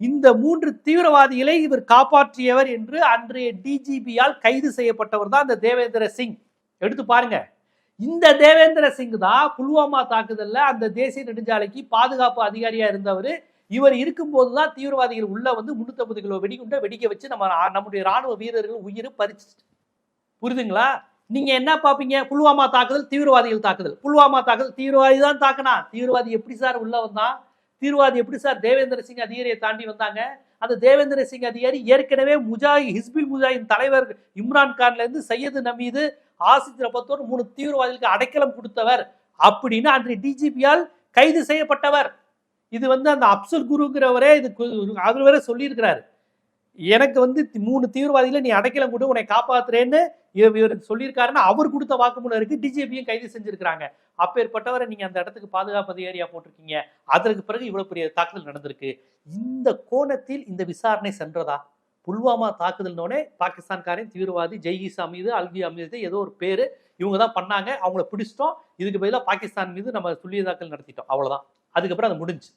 இந்த மூன்று தீவிரவாதிகளை இவர் காப்பாற்றியவர் என்று அன்றைய டிஜிபியால் கைது செய்யப்பட்டவர் தான் இந்த தேவேந்திர சிங். எடுத்து பாருங்க. இந்த தேவேந்திர சிங் தான் புல்வாமா தாக்குதல்ல அந்த தேசிய நெடுஞ்சாலைக்கு பாதுகாப்பு அதிகாரியா இருந்தவர். இவர் இருக்கும்போது தான் தீவிரவாதிகள் உள்ள வந்து முன்னூத்தி கிலோ வெடிகுண்டை வெடிக்க வச்சு நம்ம நம்முடைய ராணுவ வீரர்கள் உயிரை பறிச்சு புரிதுங்களா? நீங்க என்ன பாப்பீங்க? புல்வாமா தாக்குதல் தீவிரவாதிகள் தாக்குதல். புல்வாமா தாக்குதல் தீவிரவாதி தான் தாக்குனா. தீவிரவாதி எப்படி சார் உள்ள வந்தான்? தீவிரவாதி எப்படி சார்? தேவேந்திர சிங் அதிகாரியை தாண்டி வந்தாங்க. அந்த தேவேந்திர சிங் அதிகாரி ஏற்கனவே முஜாஹி ஹிஸ்பில் முஜாஹின் தலைவர் இம்ரான் கான்ல இருந்து சையது நமீது ஆசித் ரபத்தோர் மூணு தீவிரவாதிகளுக்கு அடைக்கலம் கொடுத்தவர் அப்படின்னு அன்றைய டிஜிபியால் கைது செய்யப்பட்டவர். இது வந்து அந்த அப்சல் குருங்கிறவரே இது அவர் வேற சொல்லியிருக்கிறாரு. எனக்கு வந்து மூணு தீவிரவாதிகளை நீ அடைக்கலம் கொண்டு உன்னை காப்பாத்துறேன்னு இவர் சொல்லியிருக்காருன்னா சொல்லியிருக்காருன்னு அவர் கொடுத்த வாக்குமூலம் இருக்கு. டிஜிபியும் கைது செஞ்சிருக்கிறாங்க. அப்பேற்பட்டவரை நீங்க அந்த இடத்துக்கு பாதுகாப்பு அதிகாரியா போட்டிருக்கீங்க. அதற்கு பிறகு இவ்வளவு பெரிய தாக்குதல் நடந்திருக்கு. இந்த கோணத்தில் இந்த விசாரணை சென்றதா? புல்வாமா தாக்குதல்னோடனே பாகிஸ்தான்காரன் தீவிரவாதி ஜெய்ஈசா மீது அல்கி மீது ஏதோ ஒரு பேரு இவங்க தான் பண்ணாங்க. அவங்கள பிடிச்சிட்டோம். இதுக்கு பதிலாக பாகிஸ்தான் மீது நம்ம துல்லிய தாக்கல் நடத்திட்டோம். அவ்வளவுதான். அதுக்கப்புறம் அது முடிஞ்சு.